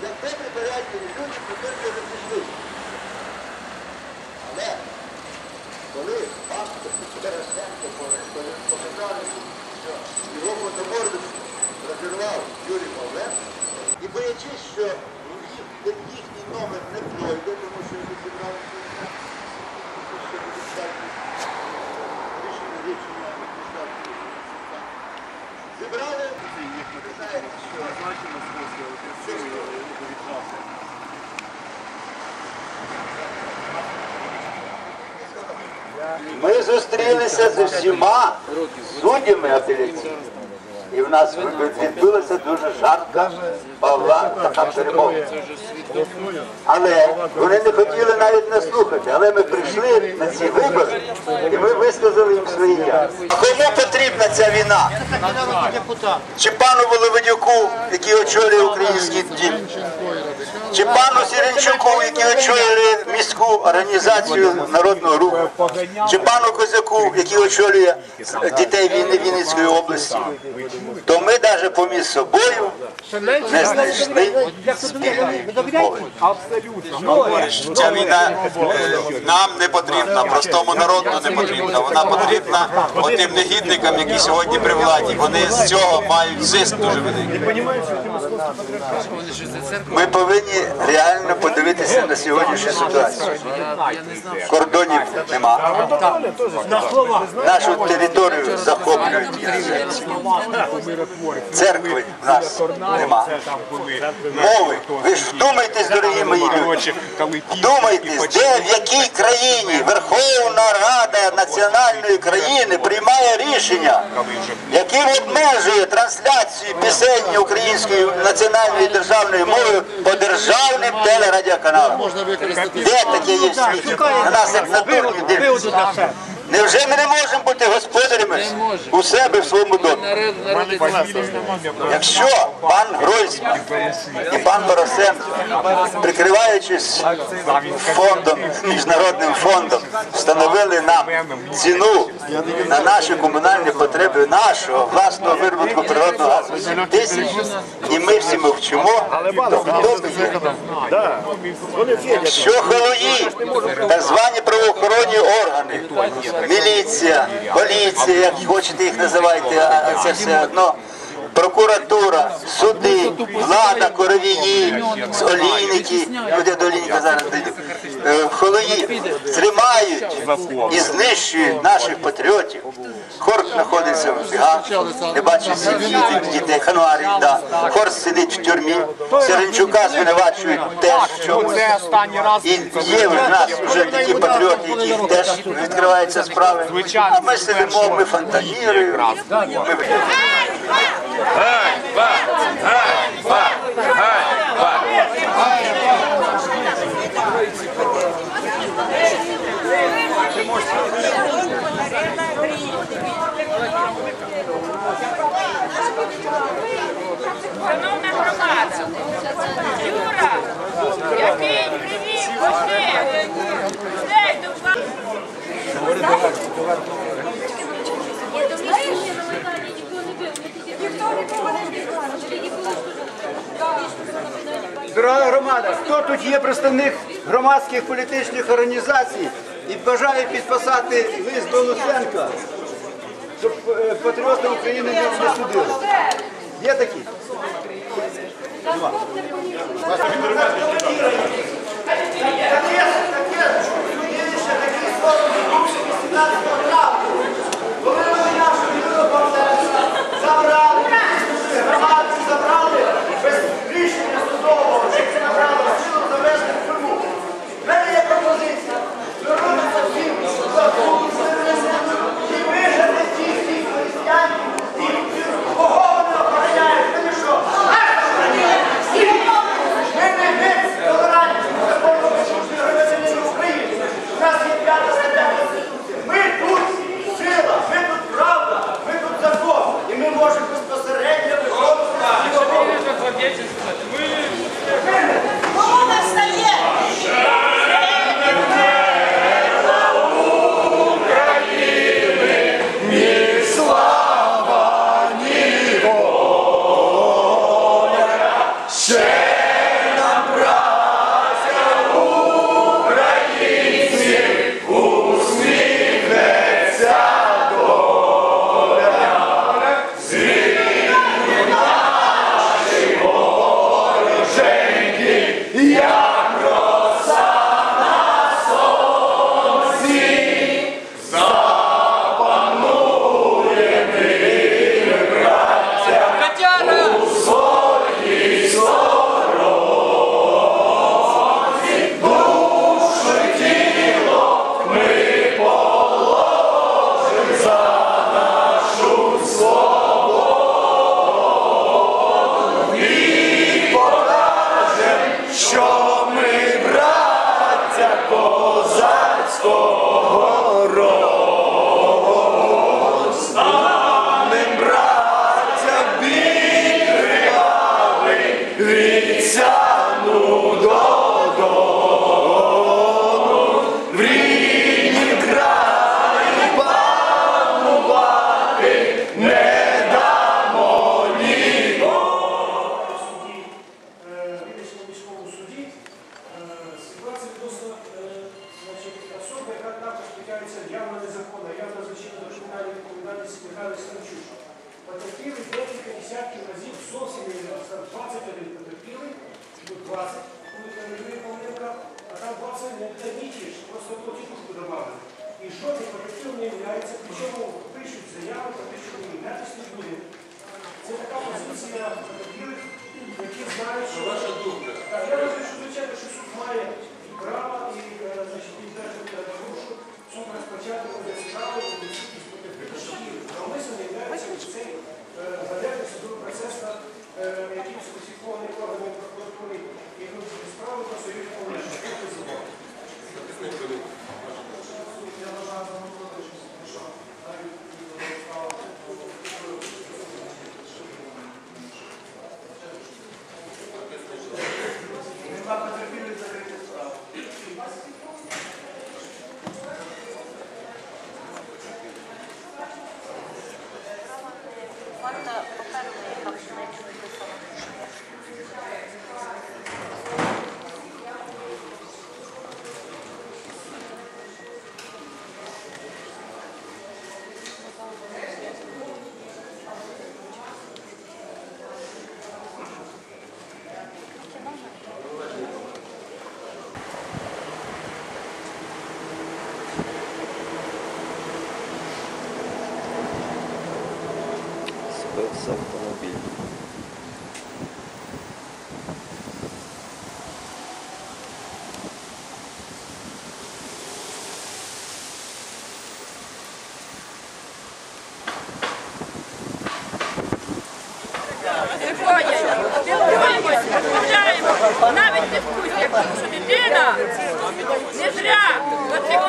штовханець. Як добрі порядні люди, потім не пішли. Але коли пастор Тарасенко показали, що його фотомордику розірвав Юрій Павленко, і боячись, що їх, їхній номер не пройде, тому що вони зібралися що недостатньо рішення рішення недостатньо. Зібрали, ви знаєте, що Ми зустрілися з усіма суддями апеляційними. І в нас відбулася дуже жарка Павла така перемога. Але вони не хотіли навіть нас слухати. Але ми прийшли на ці вибори і ми висказали їм свої я. Кому потрібна ця війна? Чи пану Воловодюку, який очолює український дім? Чи пану Сіренчуку, який очолює міську організацію народного руху? Чи пану Козяку, який очолює дітей війни Вінницької області? То ми навіть поміж собою не знайшли мови. Ця війна е, нам не потрібна, простому народу не потрібна. Вона потрібна отим негідникам, які сьогодні при владі. Вони з цього мають зиск дуже великий. Ми повинні реально подивитися на сьогоднішню ситуацію. Кордонів нема. Нашу територію захоплюють. Церкви нас нема. Мови. Ви ж вдумайтесь, дорогі мої люди. Вдумайтесь, де в якій країні Верховна Рада національної країни приймає рішення, яким обмежує трансляцію пісень української національної державної мови по державним телерадіоканалам. Де таке є в світі? На нас як на дурнів дивляться. Невже ми не можемо бути господарями у себе в своєму домі? Якщо пан Гройсман і пан Борисенко, прикриваючись фондом, міжнародним фондом, встановили нам ціну на наші комунальні потреби нашого власного виробітку природного газу 7 тисяч, і ми всі мовчимо, то хто ми є? Що халуї, так звані правоохоронні органи, міліція, поліція, як хочете їх називайте, а це все одно. Прокуратура, суди, влада, коровії, олійники, люди до олійника зараз е, холої тримають і знищують наших патріотів. Хорк знаходиться в бігах, не бачить сім'ї дітей, хануарі, да. Хор сидить в тюрмі, Сиренчука звинувачують теж в чомусь. І є в нас вже такі патріоти, які теж відкриваються справи. А ми сидимо, ми фантазіруємо. Ми... Шановна Дорога громада, хто тут є представник громадських політичних організацій і бажає підписати лист до Луценка, щоб е, патріоти України не, судили? Є такі? foram de luxo de cidade condral. 20, коли там не помилка, а там 20 не дадіть, просто тітушку добавили. І потерпілий не являється, причому пишуть заяву що не являтися не буде. Це така позиція потерпілих, які знають, що... Ваша думка. Так, я розумію, що звичайно, що суд має і право, і, значить, і рушу, суд розпочати буде справу, і відсутність потерпілих. Навмисно являється, що цей е, ганебний судовий процес над е, якимось класифікованим Розмовляємо, навіть дискусія, тому що дитина не зря. Оцих